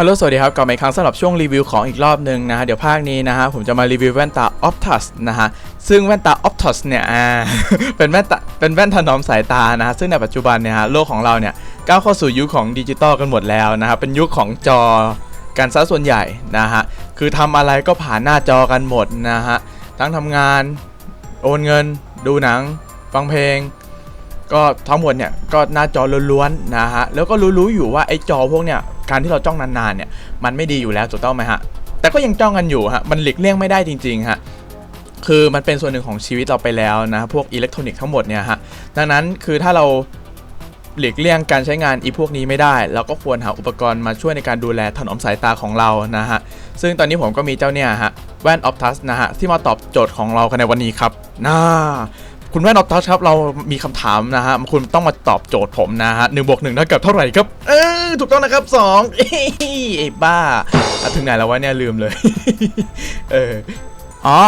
ฮัลโหลสวัสดีครับกลับมาอีกครั้งสำหรับช่วงรีวิวของอีกรอบหนึ่งนะฮะ เดี๋ยวภาคนี้นะฮะ ผมจะมารีวิวแว่นตา Optus นะฮะ ซึ่งแว่นตา Optus เนี่ยอ่าเป็นแว่นตาเป็นแว่นถนอมสายตานะฮะ ซึ่งในปัจจุบันเนี่ยฮะ โลกของเราเนี่ย ก้าวเข้าสู่ยุคของดิจิตอลกันหมดแล้วนะครับ เป็นยุคของจอกันซะส่วนใหญ่นะฮะ คือทำอะไรก็ผ่านหน้าจอกันหมดนะฮะ ทั้งทำงาน โอนเงิน ดูหนัง ฟังเพลงก็ทั้งหมดเนี่ยก็หน้าจอล้วนๆนะฮะแล้วก็รู้ๆอยู่ว่าไอ้จอพวกเนี่ย การที่เราจ้องนานๆเนี่ยมันไม่ดีอยู่แล้วถูกต้องไหมฮะแต่ก็ยังจ้องกันอยู่ฮะมันหลีกเลี่ยงไม่ได้จริงๆฮะคือมันเป็นส่วนหนึ่งของชีวิตเราไปแล้วนะพวกอิเล็กทรอนิกส์ทั้งหมดเนี่ยฮะดังนั้นคือถ้าเราหลีกเลี่ยงการใช้งานอีพวกนี้ไม่ได้ เราก็ควรหาอุปกรณ์มาช่วยในการดูแลถนอมสายตาของเรานะฮะ ซึ่งตอนนี้ผมก็มีเจ้าเนี่ยฮะ แว่น Optus นะฮะ ที่มาตอบโจทย์ของเรากันในวันนี้ครับน่า คุณแว่นออฟทัชครับเรามีคำถามนะฮะคุณต้องมาตอบโจทย์ผมนะฮะหนึ่งบวกหนึ่งเท่ากับเท่าไหร่ครับ เออถูกต้องนะครับสองไอ้บ้าถึงไหนแล้ววะเนี่ยลืมเลย เอออ๋อ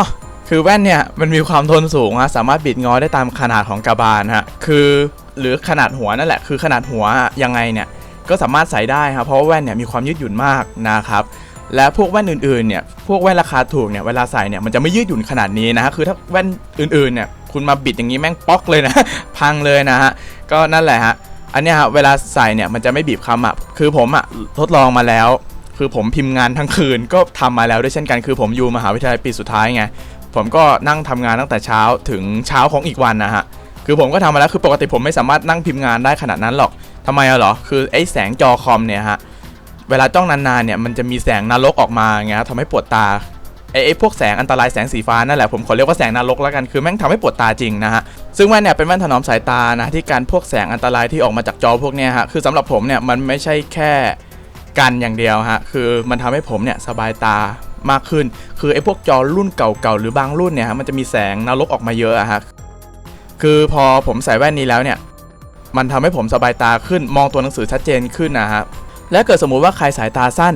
คือแว่นเนี่ยมันมีความทนสูงฮะสามารถบิดงอได้ตามขนาดของกระบาลฮะคือหรือขนาดหัวนั่นแหละคือขนาดหัวยังไงเนี่ยก็สามารถใส่ได้ครับเพราะว่าแว่นเนี่ยมีความยืดหยุ่นมากนะครับ และพวกแว่นอื่นๆเนี่ยพวกแว่นราคาถูกเนี่ยเวลาใส่เนี่ยมันจะไม่ยืดหยุ่นขนาดนี้นะฮะคือถ้าแว่นอื่นๆเนี่ยคุณมาบิดอย่างนี้แม่งป๊อกเลยนะ พังเลยนะฮะก็นั่นแหละฮะอันนี้ฮะเวลาใส่เนี่ยมันจะไม่บีบคำอะคือผมอะทดลองมาแล้ว คือผมพิมพ์งานทั้งคืนก็ทำมาแล้วด้วยเช่นกันคือผมอยู่มหาวิทยาลัยปีสุดท้ายไงผมก็นั่งทำงานตั้งแต่เช้าถึงเช้าของอีกวันนะฮะคือผมก็ทำมาแล้วคือปกติผมไม่สามารถนั่งพิมพ์งานได้ขนาดนั้นหรอกทำไมอะหรอคือไอ้แสงจอคอมเนี่ยฮะ เวลาจ้องนานๆเนี่ยมันจะมีแสงนรกออกมาไงฮะทำให้ปวดตาไอ้ไอ้พวกแสงอันตรายแสงสีฟ้านั่นแหละผมขอเรียกว่าแสงนรกแล้วกันคือแม่งทำให้ปวดตาจริงนะฮะซึ่งแว่นเนี่ยเป็นแว่นถนอมสายตานะที่การพวกแสงอันตรายที่ออกมาจากจอพวกเนี้ยฮะคือสำหรับผมเนี่ยมันไม่ใช่แค่กันอย่างเดียวฮะคือมันทำให้ผมเนี่ยสบายตามากขึ้น คือไอ้พวกจอรุ่นเก่าๆหรือบางรุ่นเนี่ยฮะมันจะมีแสงนรกออกมาเยอะอะฮะคือพอผมใส่แว่นนี้แล้วเนี่ยมันทำให้ผมสบายตาขึ้นมองตัวหนังสือชัดเจนขึ้นนะฮะ และเกิดสมมุติว่าใครสายตาสั้น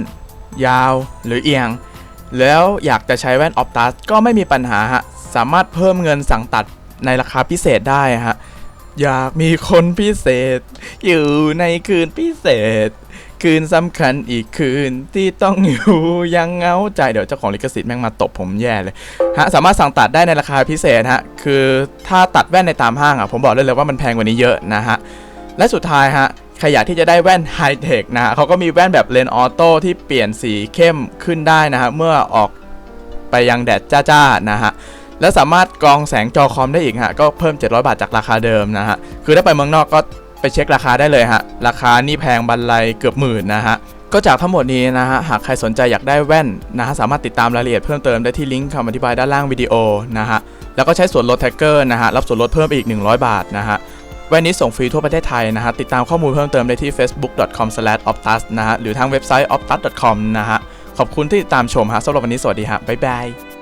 ยาวหรือเอียง แล้วอยากจะใช้แว่นออ t ตัสก็ไม่มีปัญหาฮะ สามารถเพิ่มเงินสั่งตัดในราคาพิเศษได้ฮะ อยากมีคนพิเศษ อยู่ในคืนพิเศษ คืนสำคัญอีกคืนที่ต้องอยู่ยังเงาใจเดี๋ยวเจ้าของลิขสิทธิ์แม่งมาตบผมแย่เลยฮะสามารถสั่งตัดได้ในราคาพิเศษฮะคือถ้าตัดแว่นในตามห้างอะผมบอกเลยเลยว่ามันแพงกว่านี้เยอะนะฮะและสุดท้ายฮะ ใครอยากที่จะได้แว่นไฮเทคนะฮะเขาก็มีแว่นแบบเลนออโต้ที่เปลี่ยนสีเข้มขึ้นได้นะฮะเมื่อออกไปยังแดดจ้าๆนะฮะและสามารถกรองแสงจอคอมได้อีกฮะก็เพิ่ม 700 บาทจากราคาเดิมนะฮะคือถ้าไปเมืองนอกก็ไปเช็คราคาได้เลยฮะราคานี่แพงบันไลเกือบหมื่นนะฮะก็จากทั้งหมดนี้นะฮะหากใครสนใจอยากได้แว่นนะฮะสามารถติดตามรายละเอียดเพิ่มเติมได้ที่ลิงก์คำอธิบายด้านล่างวิดีโอนะฮะแล้วก็ใช้ส่วนลดแท็กเกอร์นะฮะรับส่วนลดเพิ่มอีก 100 บาทนะฮะ แว่นนี้ส่งฟรีทั่วประเทศไทยนะฮะ ติดตามข้อมูลเพิ่มเติมได้ที่ facebook.com/optus นะฮะ หรือทางเว็บไซต์ optus.com นะฮะ ขอบคุณที่ติดตามชมฮะสำหรับวันนี้สวัสดีฮะ บ๊ายบาย